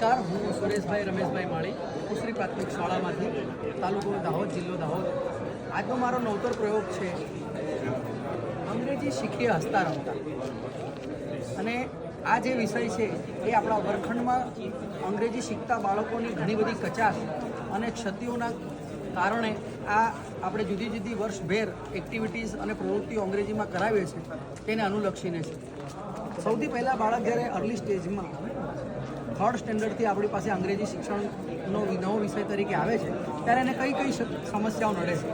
નમસ્કાર, હું સુરેશભાઈ રમેશભાઈ માળી કુશ્રી પ્રાથમિક શાળામાંથી, તાલુકો દાહોદ, જિલ્લો દાહોદ. આજનો મારો નવતર પ્રયોગ છે, અંગ્રેજી શીખીએ હસતા રમતા. અને આ જે વિષય છે, એ આપણા વર્ગખંડમાં અંગ્રેજી શીખતા બાળકોની ઘણી બધી કચાશ અને ક્ષતિઓના કારણે આ આપણે જુદી જુદી વર્ષભેર એક્ટિવિટીઝ અને પ્રવૃત્તિઓ અંગ્રેજીમાં કરાવીએ છીએ, તેને અનુલક્ષીને છે. સૌથી પહેલાં બાળક જ્યારે અર્લી સ્ટેજમાં થર્ડ સ્ટેન્ડર્ડથી આપણી પાસે અંગ્રેજી શિક્ષણનો નવો વિષય તરીકે આવે છે, ત્યારે એને કઈ કઈ સમસ્યાઓ નડે છે.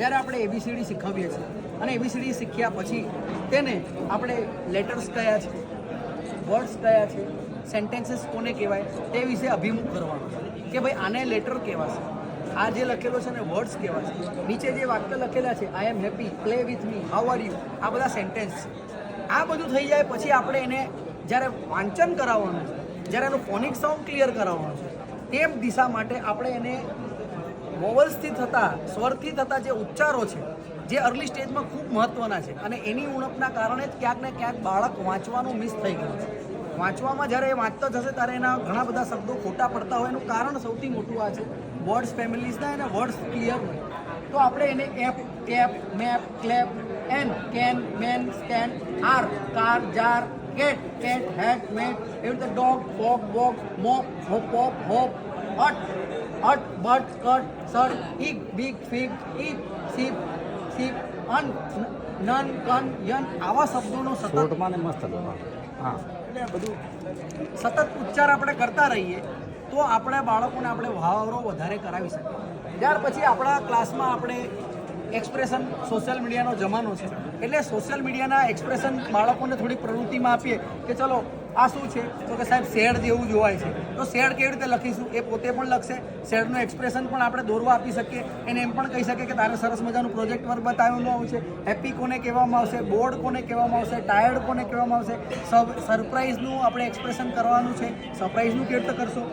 જ્યારે આપણે એબીસીડી શીખવીએ છીએ અને એબીસીડી શીખ્યા પછી તેને આપણે લેટર્સ કયા છે વર્ડ્સ કયા છે સેન્ટેન્સીસ કોને કહેવાય તે વિશે અભિમુખ કરવાનો છે કે ભાઈ આને લેટર કહેવાશે. આ જે લખેલો છે ને વર્ડ્સ કહેવાશે. નીચે જે વાક્ય લખેલા છે I am happy play with me how are you આ બધા સેન્ટેન્સ છે. આ બધું થઈ જાય પછી આપણે એને જ્યારે વાંચન કરાવવાનું છે જ્યારે એનું ફોનિક સાઉન્ડ ક્લિયર કરાવવાનું છે તે દિશા માટે આપણે એને વોવલ્સથી થતા, સ્વરથી થતા જે ઉચ્ચારો છે, જે અર્લી સ્ટેજમાં ખૂબ મહત્ત્વના છે. અને એની ઉણપના કારણે જ ક્યાંક ને ક્યાંક બાળક વાંચવાનું મિસ થઈ ગયું છે. વાંચવામાં જ્યારે એ વાંચતો જશે ત્યારે એના ઘણા બધા શબ્દો ખોટા પડતા હોય, એનું કારણ સૌથી મોટું આ છે વર્ડ્સ ફેમિલીઝના એને વર્ડ્સ ક્લિયર હોય. તો આપણે એને app cap map clap an can man scan are car jar cat cat, hat, mat, એવી રીતે dog fog walk, mop, hop pop hop at at but cut sir, eek, big fig eat, sip sip un nun કન યન આવા શબ્દોનો સતત માને મસ્ત હા. એટલે બધું સતત ઉચ્ચાર આપણે કરતા રહીએ તો આપણે બાળકોને આપણે વહાવરો વધારે કરાવી શકીએ. ત્યાર પછી આપણા ક્લાસમાં આપણે એક્સપ્રેશન સોશિયલ મીડિયાનો જમાનો છે. એટલે સોશિયલ મીડિયાના એક્સપ્રેશન બાળકોને થોડી પ્રવૃત્તિમાં આપીએ કે ચલો, આ શું છે? તો કે સાહેબ, શેડ જેવું જોવાય છે. તો શેડ કેવી રીતે લખીશું? એ પોતે પણ લખશે. શેડનું એક્સપ્રેશન પણ આપણે દોરવા આપી શકીએ. એને એમ પણ કહી શકીએ કે તારે સરસ મજાનું પ્રોજેક્ટ વર્ક બતાવેલું આવશે હેપી કોને કહેવામાં આવશે? બોર્ડ કોને કહેવામાં આવશે? ટાયર્ડ કોને કહેવામાં આવશે? સબ સરપ્રાઇઝનું આપણે એક્સપ્રેશન કરવાનું છે. સરપ્રાઇઝનું કેવી રીતે કરશો.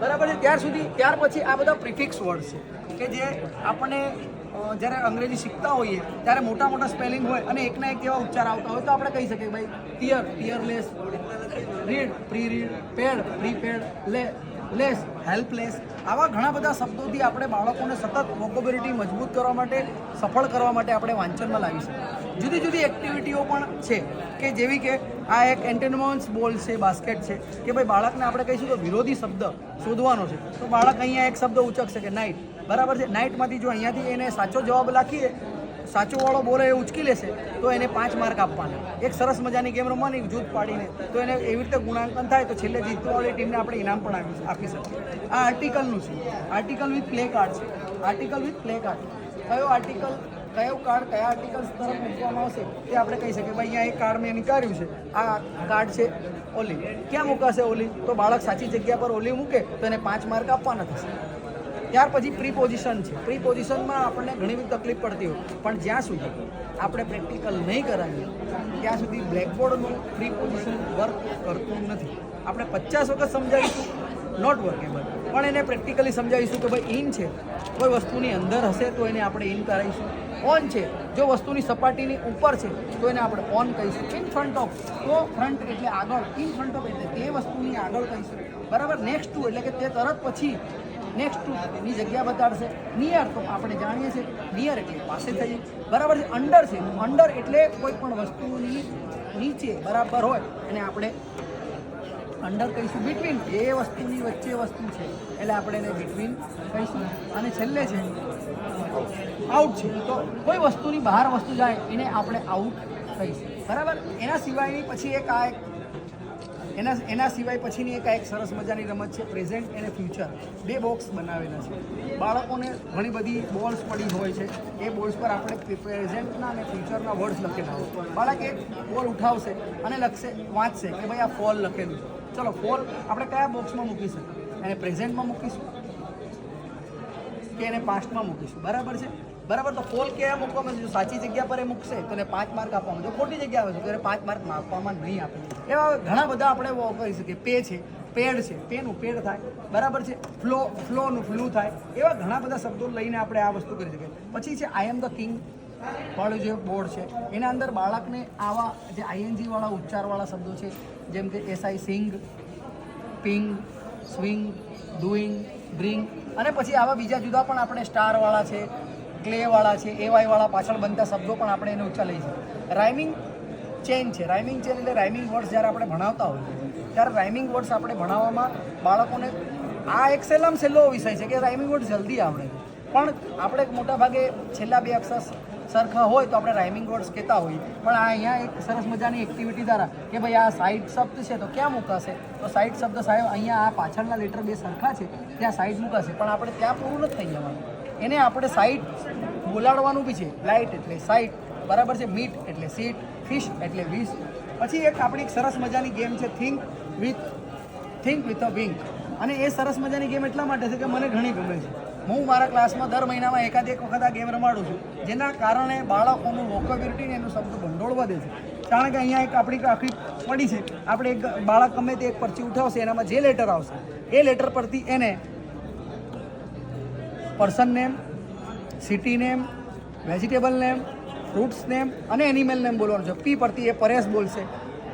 બરાબર છે? ત્યાર સુધી, ત્યાર પછી આ બધા પ્રિફિક્સ વર્ડ છે. કે જે આપણને જ્યારે અંગ્રેજી શીખતા હોઈએ, ત્યારે મોટા મોટા સ્પેલિંગ હોય અને એકના એક એવા ઉચ્ચાર આવતા હોય, તો આપણે કહી શકીએ ભાઈ tear tearless read pre read paid pre paid લે લેસ હેલ્પલેસ આવા ઘણા બધા શબ્દોથી આપણે બાળકોને સતત વોકોબિલિટી મજબૂત કરવા માટે, સફળ કરવા માટે આપણે વાંચનમાં લાવી શકીએ. જુદી જુદી એક્ટિવિટીઓ પણ છે કે જેવી કે આ એક એન્ટેનમોન્સ બોલ છે બાસ્કેટ છે, કે ભાઈ બાળકને આપણે કહીશું તો વિરોધી શબ્દ શોધવાનો છે. તો બાળક અહીંયા એક શબ્દ ઉચકશે કે નાઇટ બરાબર છે. નાઇટમાંથી જો અહીંયાથી એને સાચો જવાબ લખીએ સાચો વાળો બોલે એ ઉચકી લેશે, તો એને પાંચ માર્ક આપવાના. એક સરસ મજાની ગેમ રમવાની જૂથ પાડીને. તો એને એવી રીતે ગુણાંકન થાય તો છેલ્લે જીતવાવાળી ટીમને આપણે ઇનામ પણ આપી શકીએ. આ આર્ટિકલનું છે. આર્ટિકલ વિથ પ્લે કાર્ડ છે. આર્ટિકલ વિથ પ્લે કાર્ડ કયો આર્ટિકલ કયો કાર્ડ કયા આર્ટિકલ્સ તરફ મૂકવામાં આવશે તે આપણે કહી શકીએ. ભાઈ, અહીંયા એક કાર્ડ મેં નીકાળ્યું છે. આ કાર્ડ છે ઓલી ક્યાં મૂકાશે ઓલી તો બાળક સાચી જગ્યા પર ઓલી મૂકે તો એને પાંચ માર્ક આપવાના થશે. ત્યાર પછી પ્રી પોઝિશન છે. પ્રી પોઝિશનમાં આપણને ઘણી બધી તકલીફ પડતી હોય. પણ જ્યાં સુધી આપણે પ્રેક્ટિકલ નહીં કરાવીએ, ત્યાં સુધી બ્લેકબોર્ડનું પ્રી પોઝિશન વર્ક કરતું નથી. આપણે પચાસ વખત સમજાવીશું નોટ વર્કેબલ પણ એને પ્રેક્ટિકલી સમજાવીશું કે ભાઈ ઇન છે. કોઈ વસ્તુની અંદર હશે તો એને આપણે ઇન કરાવીશું. ઓન છે. જો વસ્તુની સપાટીની ઉપર છે, તો એને આપણે ઓન કહીશું. ઇન ફ્રન્ટ ઓફ તો ફ્રન્ટ એટલે આગળ. ઇન ફ્રન્ટ ઓફ એટલે તે વસ્તુની આગળ કહીશું. બરાબર? નેક્સ્ટ ટુ એટલે કે તે તરત પછી નેક્સ્ટ ટુ ની જગ્યા બતાડશે નિયર તો આપણે જાણીએ છીએ. નિયર એટલે પાસે થઈ બરાબર છે? અંડર છે. અંડર એટલે કોઈ પણ વસ્તુની નીચે બરાબર હોય એને આપણે અંડર કહીશું. બિટવીન એ વસ્તુની વચ્ચે વસ્તુ છે. એટલે આપણે એને બિટવીન કહીશું. અને છેલ્લે છે આઉટ છે. તો કોઈ વસ્તુની બહાર વસ્તુ જાય એને આપણે આઉટ કહીશું. બરાબર? એના સિવાયની પછી એક આ એક એના એના સિવાય પછીની એક આ એક સરસ મજાની રમત છે પ્રેઝન્ટ અને ફ્યુચર બે બોક્સ બનાવેલા છે. બાળકોને ઘણી બધી બોલ્સ પડી હોય છે. એ બોલ્સ પર આપણે પ્રેઝન્ટના અને ફ્યુચરના વર્ડ્સ લખેલા હોય. બાળક એક બોલ ઉઠાવશે અને લખશે, વાંચશે કે ભાઈ આ ફોલ લખેલું છે. ચલો ફોલ આપણે કયા બોક્સમાં મૂકી શકીએ એને પ્રેઝન્ટમાં મૂકીશું કે એને પાસ્ટમાં મૂકીશું? બરાબર છે? બરાબર, તો ફોલ ક્યાં મૂકવામાં જો સાચી જગ્યા પર એ મૂકશે, તો એને પાંચ માર્ક આપવામાં જો ખોટી જગ્યા આવે છે, તો એને પાંચ માર્ક આપવામાં નહીં આપે. એવા ઘણા બધા આપણે વો કરી શકીએ, પે છે, પેડ છે, પેનું પેડ થાય, બરાબર છે? ફ્લો, ફ્લોનું ફ્લુ થાય, એવા ઘણા બધા શબ્દો લઈને આપણે આ વસ્તુ કરી શકીએ. પછી છે આઈ એમ ધ કિંગ વાળું જે બોર્ડ છે. એના અંદર બાળકને આવા જે આઈએનજીવાળા ઉચ્ચારવાળા શબ્દો છે, જેમ કે SI sing ping swing doing bring અને પછી આવા બીજા જુદા પણ આપણે સ્ટારવાળા છે ક્લેવાળા છે એવાયવાળા પાછળ બનતા શબ્દો પણ આપણે એને ઊંચા લઈ છે રાઇમિંગ ચેન છે. રાઇમિંગ ચેન એટલે રાઇમિંગ વર્ડ્સ જ્યારે આપણે ભણાવતા હોઈએ ત્યારે રાઇમિંગ વર્ડ્સ આપણે ભણાવવામાં બાળકોને આ એક સહેલામ સહેલો વિષય છે કે રાઇમિંગ વર્ડ જલ્દી આવડે. પણ આપણે મોટા ભાગે છેલ્લા બે અક્ષર સરખા હોય તો આપણે રાઇમિંગ વર્ડ્સ કહેતા હોઈએ. પણ આ અહીંયા એક સરસ મજાની એક્ટિવિટી દ્વારા કે ભાઈ આ સાઈડ શબ્દ છે તો ક્યાં મુકાશે? તો સાઈડ શબ્દ સાહેબ અહીંયા આ પાછળના લેટર બે સરખા છે, ત્યાં સાઈડ મુકાશે. પણ આપણે ત્યાં પૂરું નથી થઈ જવાનું. એને આપણે સાઈડ બોલાડવાનું બી છે. લાઇટ એટલે સાઈડ બરાબર છે? મીટ એટલે સીટ ફિશ એટલે વિશ પછી એક આપણી એક સરસ મજાની ગેમ છે think with think with a wink. અને એ સરસ મજાની ગેમ એટલા માટે છે કે મને ઘણી ગમે છે. હું મારા ક્લાસમાં દર મહિનામાં એકાદ એક વખત આ ગેમ રમાડું છું, જેના કારણે બાળકોનું વોકેબિલિટી ને એનું શબ્દ ભંડોળ વધે છે. કારણ કે અહીંયા એક આપણી આખી પડી છે. આપણે એક બાળક ગમે તે એક પરચી ઉઠાવશે, એનામાં જે લેટર આવશે, એ લેટર પરથી એને person name city name vegetable name fruits name અને એનિમલ નેમ બોલવાનું છે. પી પરથી એ પરેશ બોલશે.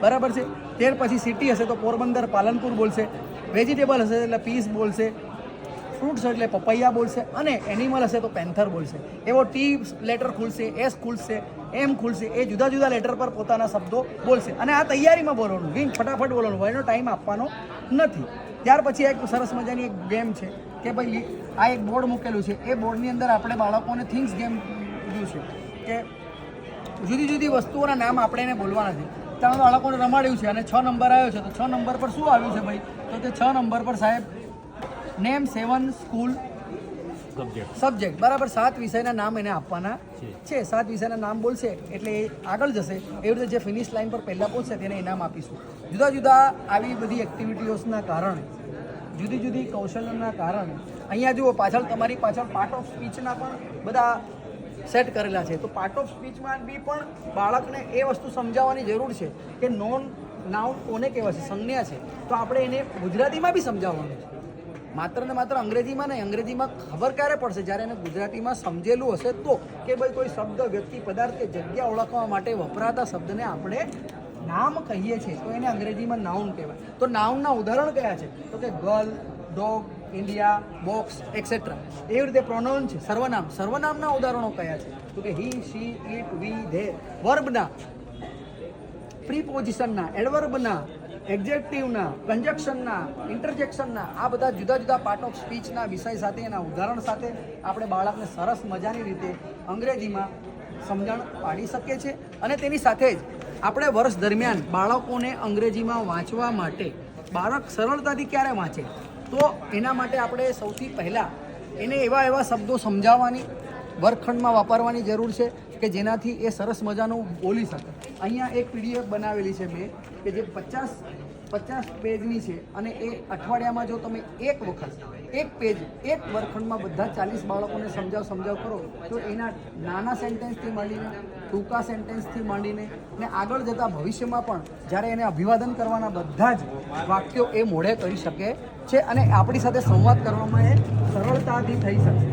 બરાબર છે? ત્યાર પછી સિટી હશે તો પોરબંદર, પાલનપુર બોલશે. વેજીટેબલ હશે એટલે પીસ બોલશે. ફ્રૂટ્સ એટલે પપૈયા બોલશે. અને એનિમલ હશે તો પેન્થર બોલશે. એવો ટી લેટર ખુલશે એસ ખુલશે એમ ખુલશે. એ જુદા જુદા લેટર પર પોતાના શબ્દો બોલશે. અને આ તૈયારીમાં બોલવાનું. વિંગ ફટાફટ બોલવાનું. હોય એનો ટાઈમ આપવાનો નથી. ત્યાર પછી એક સરસ મજાની એક ગેમ છે કે ભાઈ આ એક બોર્ડ મૂકેલું છે. એ બોર્ડની અંદર આપણે બાળકોને થિંગ્સ ગેમ કીધું છે કે જુદી જુદી વસ્તુઓના નામ આપણે એને બોલવાના છે. ત્રણ બાળકોને રમાડ્યું છે અને છ નંબર આવ્યો છે. તો છ નંબર પર શું આવ્યું છે ભાઈ? તો કે છ નંબર પર સાહેબ name seven school subject subject બરાબર સાત વિષયના નામ એને આપવાના છે. સાત વિષયના નામ બોલશે એટલે એ આગળ જશે. એવી રીતે જે ફિનિશ લાઇન પર પહેલાં પહોંચશે તેને ઇનામ આપીશું. જુદા જુદા આવી બધી એક્ટિવિટીઓના કારણે જુદી જુદી કૌશલ્યના કારણે અહીંયા જુઓ પાછળ તમારી પાછળ પાર્ટ ઓફ સ્પીચના પણ બધા સેટ કરેલા છે. તો પાર્ટ ઓફ સ્પીચમાં બી પણ બાળકને એ વસ્તુ સમજાવવાની જરૂર છે કે નોન નાઉન કોને કહેવાય છે? સંજ્ઞા છે. તો આપણે એને ગુજરાતીમાં બી સમજાવવાનું છે. માત્ર ને માત્ર અંગ્રેજીમાં નહીં, અંગ્રેજીમાં ખબર ક્યારે પડશે? જ્યારે એને ગુજરાતીમાં સમજેલું હશે તો. કે ભાઈ કોઈ શબ્દ, વ્યક્તિ, પદાર્થ કે જગ્યા ઓળખવા માટે વપરાતા શબ્દને આપણે નામ કહીએ છીએ. તો એને અંગ્રેજીમાં નાઉન કહેવાય. તો નાઉનના ઉદાહરણ કયા છે? તો કે girl dog India, box etcetera એવી રીતે પ્રોનાઉન છે, સર્વનામ. સર્વનામના ઉદાહરણો કયા છે? તો કે હી, શી, ઇટ, વી, ધે. વર્બના. પ્રીપોઝિશનના, એડવર્બના એક્ઝેક્ટિવના કન્જક્શનના, ઇન્ટરજેક્શનના. આ બધા જુદા જુદા પાર્ટ ઓફ સ્પીચના વિષય સાથે એના ઉદાહરણ સાથે આપણે બાળકને સરસ મજાની રીતે અંગ્રેજીમાં સમજણ પાડી શકીએ છીએ. અને તેની સાથે જ આપણે વર્ષ દરમિયાન બાળકોને અંગ્રેજીમાં વાંચવા માટે બાળક સરળતાથી ક્યારે વાંચે? તો એના માટે આપણે સૌથી પહેલાં એને એવા એવા શબ્દો સમજાવવાની, વર્ગખંડમાં વાપરવાની જરૂર છે કે જેનાથી એ સરસ મજાનું બોલી શકે. અહીંયા એક પીડીએફ બનાવેલી છે મેં, કે જે પચાસ પચાસ પેજની છે અને એ અઠવાડિયામાં જો તમે એક વખત, એક પેજ, એક વર્ગખંડમાં બધા ચાલીસ બાળકોને સમજાવ સમજાવ કરો, તો એના નાના સેન્ટેન્સથી માંડીને, ટૂંકા સેન્ટેન્સથી માંડીને ને આગળ જતાં ભવિષ્યમાં પણ જ્યારે એને અભિવાદન કરવાના બધા જ વાક્યો એ મોઢે કરી શકે છે અને આપણી સાથે સંવાદ કરવામાં એ સરળતાથી થઈ શકશે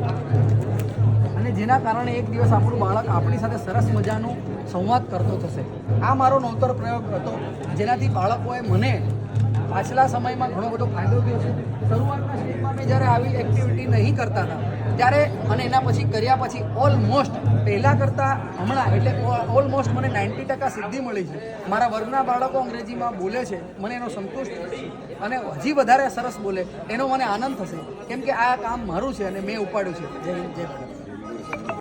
અને જેના કારણે એક દિવસ આપણું બાળક આપણી સાથે સરસ મજાનું સંવાદ કરતો થશે. આ મારો નવતર પ્રયોગ હતો, જેનાથી બાળકોએ મને પાછલા સમયમાં ઘણો બધો ફાયદો થયો છે શરૂઆતના સ્ટેજમાં મેં જ્યારે આવી એક્ટિવિટી નહીં કરતા હતા, ત્યારે અને એના પછી કર્યા પછી ઓલમોસ્ટ પહેલાં કરતાં હમણાં, એટલે ઓલમોસ્ટ મને નાઇન્ટી ટકા સિદ્ધિ મળી છે. મારા વર્ગના બાળકો અંગ્રેજીમાં બોલે છે, મને એનો સંતુષ્ટ થશે અને હજી વધારે સરસ બોલે, એનો મને આનંદ થશે. કેમ કે આ કામ મારું છે અને મેં ઉપાડ્યું છે. જય જય ભારત.